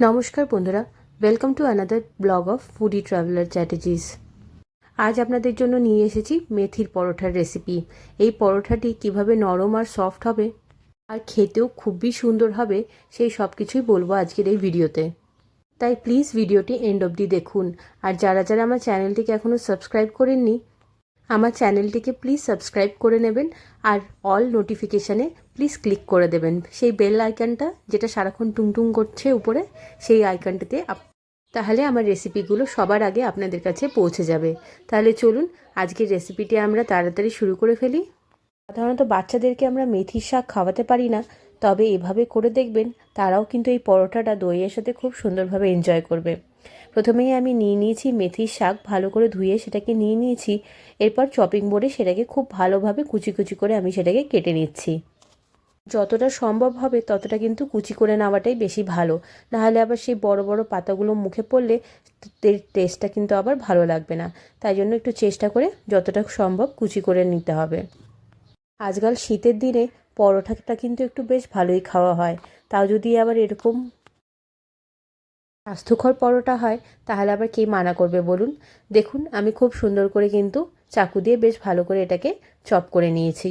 নমস্কার বন্ধুরা welcome to another blog of foodie traveller Chatterjees আজ আপনাদের জন্য নিয়ে এসেছি মেথির পরোঠার রেসিপি এই পরোঠাটি কীভাবে নরম আর সফট হবে, আর খেতেও খুবই সুন্দর হবে, সেই সব কিছুই বলব আজকের এই ভিডিওতে। তাই প্লিজ ভিডিওটি এন্ড অবধি দেখুন, আর যারা যারা আমার চ্যানেলটিকে এখনও সাবস্ক্রাইব করেননি আমার চ্যানেলটিকে প্লিজ সাবস্ক্রাইব করে নেবেন আর অল নোটিফিকেশানে প্লিজ ক্লিক করে দেবেন। সেই বেল আইকনটা যেটা সারাক্ষণ টুংটুং করছে উপরে, সেই আইকনটাতে তাহলে আমার রেসিপিগুলো সবার আগে আপনাদের কাছে পৌঁছে যাবে। তাহলে চলুন, আজকের রেসিপিটি আমরা তাড়াতাড়ি শুরু করে ফেলি। সাধারণত বাচ্চাদেরকে আমরা মেথির শাক খাওয়াতে পারি না। তবে এভাবে করে দেখবেন তারাও কিন্তু এই পরোটাটা দইয়ের সাথে খুব সুন্দরভাবে এনজয় করবে। প্রথমেই আমি নিয়ে নিয়েছি মেথির শাক, ভালো করে ধুয়ে সেটাকে নিয়ে নিয়েছি। এরপর চপিং বোর্ডে সেটাকে খুব ভালোভাবে কুচি কুচি করে আমি সেটাকে কেটে নিচ্ছি। যতটা সম্ভব হবে ততটা কিন্তু কুচি করে নেওয়াটাই বেশি ভালো। নাহলে আবার সেই বড় বড় পাতাগুলো মুখে পড়লে টেস্টটা কিন্তু আবার ভালো লাগবে না। তাই জন্য একটু চেষ্টা করে যতটা সম্ভব কুচি করে নিতে হবে। আজকাল শীতের দিনে পরোটাটা কিন্তু একটু বেশ ভালোই খাওয়া হয়। তাও যদি আবার এরকম স্বাস্থ্যকর পরোটা হয়, তাহলে আবার কে মানা করবে বলুন? দেখুন, আমি খুব সুন্দর করে কিন্তু চাকু দিয়ে বেশ ভালো করে এটাকে চপ করে নিয়েছি।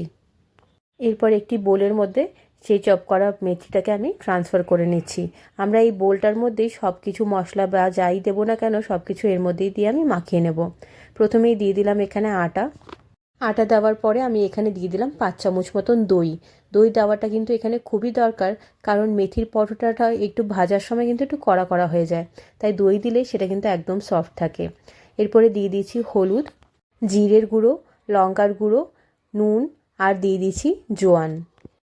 এরপর একটি বোলের মধ্যে সেই চপ করা মেথিটাকে আমি ট্রান্সফার করে নিচ্ছি। আমরা এই বোলটার মধ্যেই সব কিছু মশলা বা যাই দেবো না কেন সব কিছু এর মধ্যেই দিয়ে আমি মাখিয়ে নেব। প্রথমেই দিয়ে দিলাম এখানে আটা। আটা দেওয়ার পরে আমি এখানে দিয়ে দিলাম পাঁচ চামচ মতন দই। দই দেওয়াটা কিন্তু এখানে খুবই দরকার, কারণ মেথির পরোটাটা একটু ভাজার সময় কিন্তু একটু কড়া কড়া হয়ে যায়, তাই দই দিলে সেটা কিন্তু একদম সফট থাকে। এরপরে দিয়ে দিয়েছি হলুদ, জিরের গুঁড়ো, লঙ্কার গুঁড়ো, নুন, আর দিয়ে দিয়েছি জোয়ান।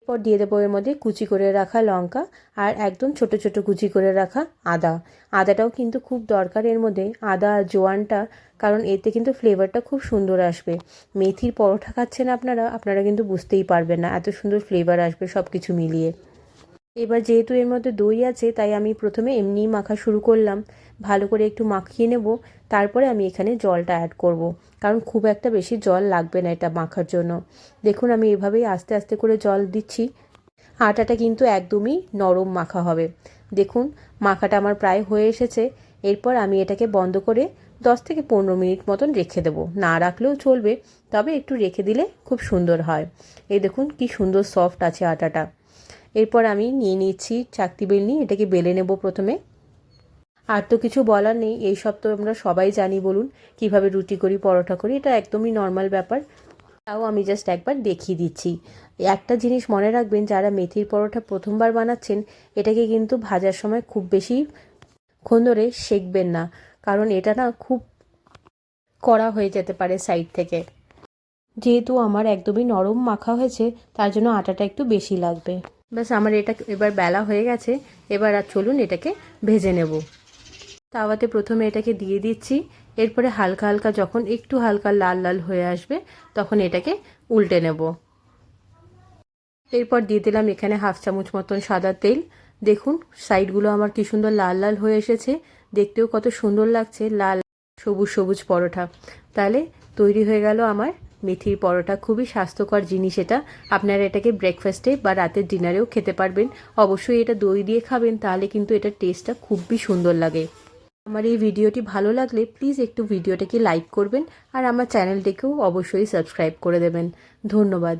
এরপর দিয়ে দেবো এর মধ্যে কুচি করে রাখা লঙ্কা আর একদম ছোট ছোট কুচি করে রাখা আদা। আদাটাও কিন্তু খুব দরকার এর মধ্যে, আদা আর জোয়ানটা, কারণ এতে কিন্তু ফ্লেভারটা খুব সুন্দর আসবে। মেথির পরোটা খাচ্ছেন আপনারা আপনারা কিন্তু বুঝতেই পারবেন না, এত সুন্দর ফ্লেভার আসবে সব কিছু মিলিয়ে। এবার যেহেতু এর মধ্যে দই আছে, তাই আমি প্রথমে এমনিই মাখা শুরু করলাম। ভালো করে একটু মাখিয়ে নেব, তারপরে আমি এখানে জলটা অ্যাড করব। কারণ খুব একটা বেশি জল লাগবে না এটা মাখার জন্য। দেখুন, আমি এভাবেই আস্তে আস্তে করে জল দিচ্ছি। আটাটা কিন্তু একদমই নরম মাখা হবে। দেখুন, মাখাটা আমার প্রায় হয়ে এসেছে। এরপর আমি এটাকে বন্ধ করে দশ থেকে পনেরো মিনিট মতন রেখে দেবো। না রাখলেও চলবে, তবে একটু রেখে দিলে খুব সুন্দর হয়। এই দেখুন, কি সুন্দর সফট আছে আটাটা। এরপর আমি নিয়ে নিচ্ছি চাকতি বেলনি এটাকে বেলে নেব প্রথমে। আর তো কিছু বলার নেই, এই সব তো আমরা সবাই জানি বলুন, কীভাবে রুটি করি, পরোটা করি, এটা একদমই নর্মাল ব্যাপার। তাও আমি জাস্ট একবার দেখিয়ে দিচ্ছি। একটা জিনিস মনে রাখবেন, যারা মেথির পরোটা প্রথমবার বানাচ্ছেন, এটাকে কিন্তু ভাজার সময় খুব বেশি ক্ষণ ধরে সেঁকবেন না, কারণ এটা না খুব কড়া হয়ে যেতে পারে সাইড থেকে। যেহেতু আমার একদমই নরম মাখা হয়েছে, তার জন্য আটাটা একটু বেশি লাগবে। ব্যাস আমার এটা এবার বেলা হয়ে গেছে, এবার আর চলুন এটাকে ভেজে নেব। তাওয়াতে প্রথমে এটাকে দিয়ে দিচ্ছি, এরপরে হালকা হালকা যখন একটু হালকা লাল লাল হয়ে আসবে, তখন এটাকে উল্টে নেব। এরপর দিয়ে দিলাম এখানে হাফ চামচ মতন সাদা তেল। দেখুন, সাইডগুলো আমার কি সুন্দর লাল লাল হয়ে এসেছে, দেখতেও কত সুন্দর লাগছে, লাল সবুজ সবুজ পরোটা। তাহলে তৈরি হয়ে গেল আমার মেথির পরোটা খুবই স্বাস্থ্যকর জিনিস এটা। আপনারা এটাকে ব্রেকফাস্টে বা রাতের ডিনারেও খেতে পারবেন। অবশ্যই এটা দই দিয়ে খাবেন, তাহলে কিন্তু এটার টেস্টটা খুবই সুন্দর লাগে। আমার এই ভিডিওটি ভালো লাগলে প্লিজ একটু ভিডিওটাকে লাইক করবেন আর আমার চ্যানেলটিকেও অবশ্যই সাবস্ক্রাইব করে দেবেন। ধন্যবাদ।